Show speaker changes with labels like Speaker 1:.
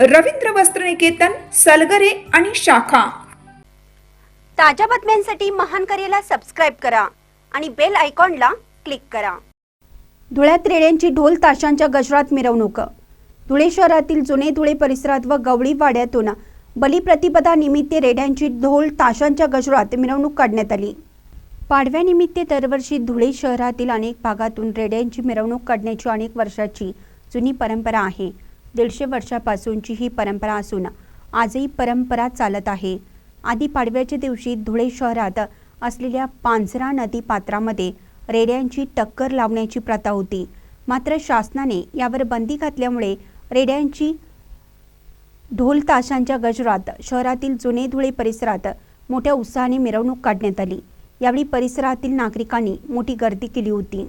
Speaker 1: रवींद्र वस्त्रनिकेतन सलगरे आणि शाखा.
Speaker 2: ताज्या बातम्यांसाठी महान करेला सबस्क्राईब करा आणि बेल आयकॉनला क्लिक करा.
Speaker 3: धुळ्यात रेड्यांची ढोल ताशांच्या गजरात मिरवणूक. धुळे शहरातील जुने धुळे परिसरात व गवळी वाड्यातून बलिप्रतिपदा निमित्त रेड्यांची ढोल ताशांच्या गजरात मिरवणूक काढण्यात आली. पाडव्यानिमित्त दरवर्षी धुळे शहरातील अनेक भागातून रेड्यांची मिरवणूक काढण्याची अनेक वर्षाची जुनी परंपरा आहे. दीडशे वर्षापासूनची ही परंपरा असून आजही परंपरा चालत आहे. आधी पाडव्याच्या दिवशी धुळे शहरात असलेल्या पांझरा नदी पात्रामध्ये रेड्यांची टक्कर लावण्याची प्रथा होती. मात्र शासनाने यावर बंदी घातल्यामुळे रेड्यांची ढोल ताशांच्या गजरात शहरातील जुने धुळे परिसरात मोठ्या उत्साहाने मिरवणूक काढण्यात आली. यावेळी परिसरातील नागरिकांनी मोठी गर्दी केली होती.